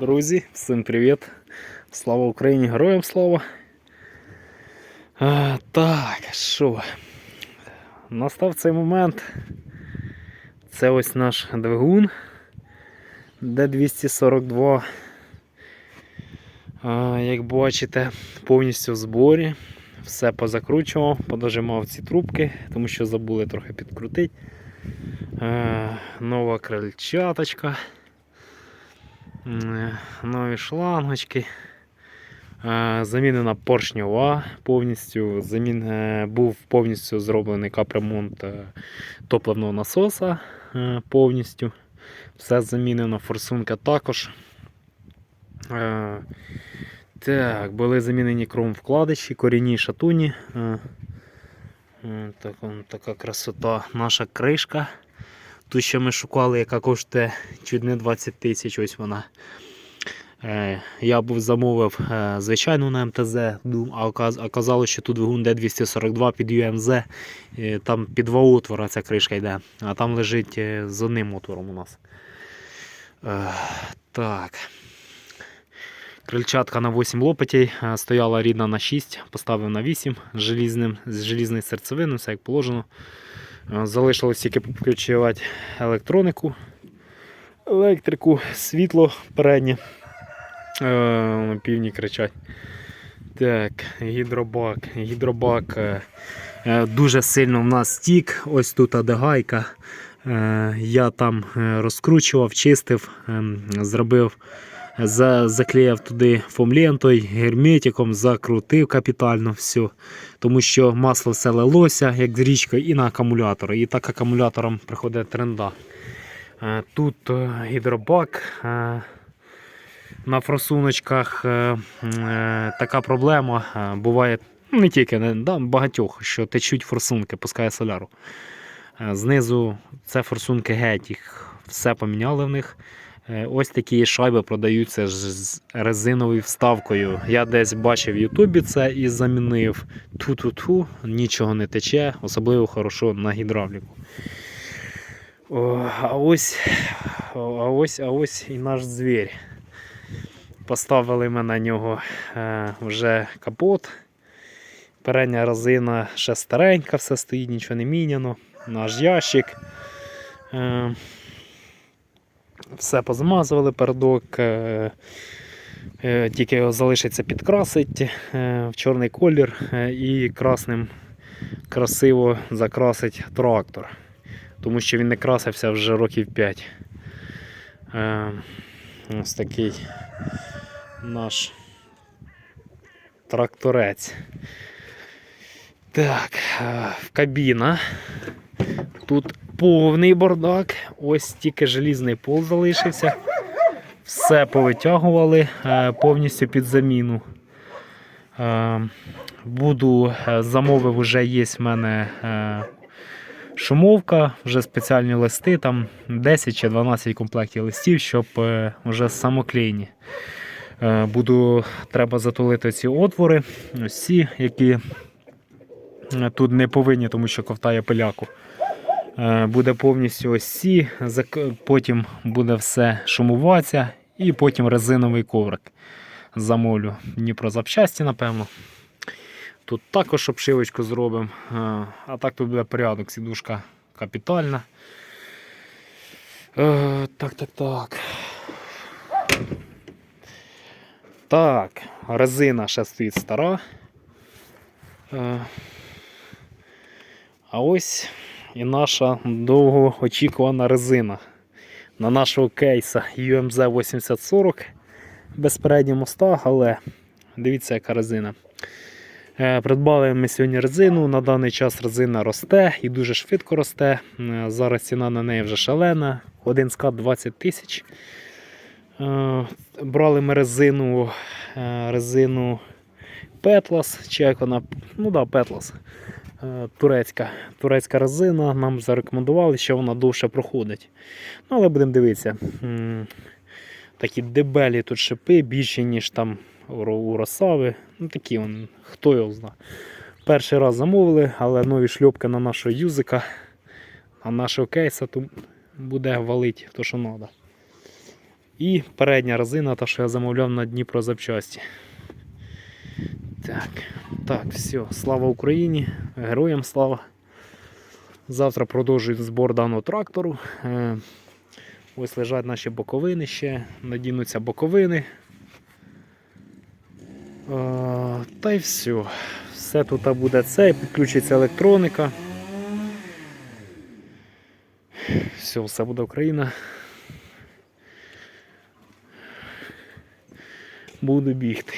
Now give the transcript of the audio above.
Друзі, всім привіт! Слава Україні, героям слава! А, так, що? Настав цей момент. Це ось наш двигун Д242. А, як бачите, повністю в зборі. Все позакручував, подожимав ці трубки, тому що забули трохи підкрутити. Е, нова крильчаточка. Нові шлангочки. Е, Замінена поршньова повністю. Замін... е, Був повністю зроблений капремонт е, топливного насоса повністю. Все замінено, форсунка також. Так, були замінені кром вкладиші, корінні шатуні. Так, така красота. Наша кришка. Ту, що ми шукали, яка коштує чуть не 20 тисяч, ось вона. Е, я був замовив е, звичайну на МТЗ, а оказ- оказалось, що тут двигун Д242 під UMZ, е, там під два отвора ця кришка йде, а там лежить з одним отвором у нас. Так. Крильчатка на 8 лопатей, стояла рідна на 6, поставив на 8 з, желізним, з желізною серцевиною, все як положено. Е, Залишилось тільки підключувати електронику, електрику, світло переднє. Е, Півні кричать. Так, гідробак. Гідробак е, дуже сильно в нас стік. Ось тут адегайка. Я там розкручував, чистив, ем, зробив, за, заклеїв туди фомлентою, герметиком, закрутив капітально все. Тому що масло все лилося, як з річкою, і на акумулятор. І так акумулятором приходить тренда. Е, Тут е, гідробак. е, на форсуночках така проблема буває не тільки да, багатьох, що течуть форсунки, пускає соляру. Знизу це форсунки геть, їх все поміняли в них. Е, Ось такі шайби продаються з резиновою вставкою. Я десь бачив в Ютубі це і замінив. Ту-ту-ту, нічого не тече, особливо хорошо на гідравліку. О, а ось, а ось, а ось і наш звір. Поставили ми на нього е, вже капот. Передня резина ще старенька, все стоїть, нічого не міняно. Наш ящик. Е, все позмазували передок. Е, е, тільки його залишиться підкрасити е, в чорний колір і красним красиво закрасить трактор. Тому що він не красився вже років 5. Е, ось такий наш тракторець. Так, е, кабіна. Тут повний бардак. Ось тільки желізний пол залишився. Все повитягували е, повністю під заміну. Е, Буду е, замовив, вже є в мене шумовка, вже спеціальні листи, там 10 чи 12 комплектів листів, щоб вже самоклейні. Буду, треба затулити ці отвори, ці, які тут не повинні, тому що ковтає пиляку. Е, Буде повністю ось потім буде все шумуватися і потім резиновий коврик замовлю. Дніпро запчасті, напевно. Тут також обшивочку зробимо. Е, А так тут буде порядок, сідушка капітальна. Е, Так, так, так. Так, резина ще стоїть стара. А ось і наша довгоочікувана резина на нашого кейса UMZ 8040 без переднього моста, але дивіться, яка резина. Е, Придбали ми сьогодні резину. На даний час резина росте і дуже швидко росте. Е, Зараз ціна на неї вже шалена. Один скат 20 тисяч. Е, Брали ми резину, резину Петлас, чи як вона, ну да, Петлас. Е, Турецька, турецька резина. Нам зарекомендували, що вона довше проходить. Ну, але будемо дивитися. Такі дебелі тут шипи, більші, ніж там у Росави. Ну такі вони, хто його знає. Перший раз замовили, але нові шльопки на нашого юзика, на нашого кейса тут буде валити то, що треба. І передня резина, та що я замовляв на Дніпро запчасті. Так, так, все. Слава Україні, героям слава. Завтра продовжую збор даного трактору. Е, Ось лежать наші боковини ще, надінуться боковини. Е, Та й все. Все тут буде це, підключиться електроніка. Все, все буде Україна. Буду бігти.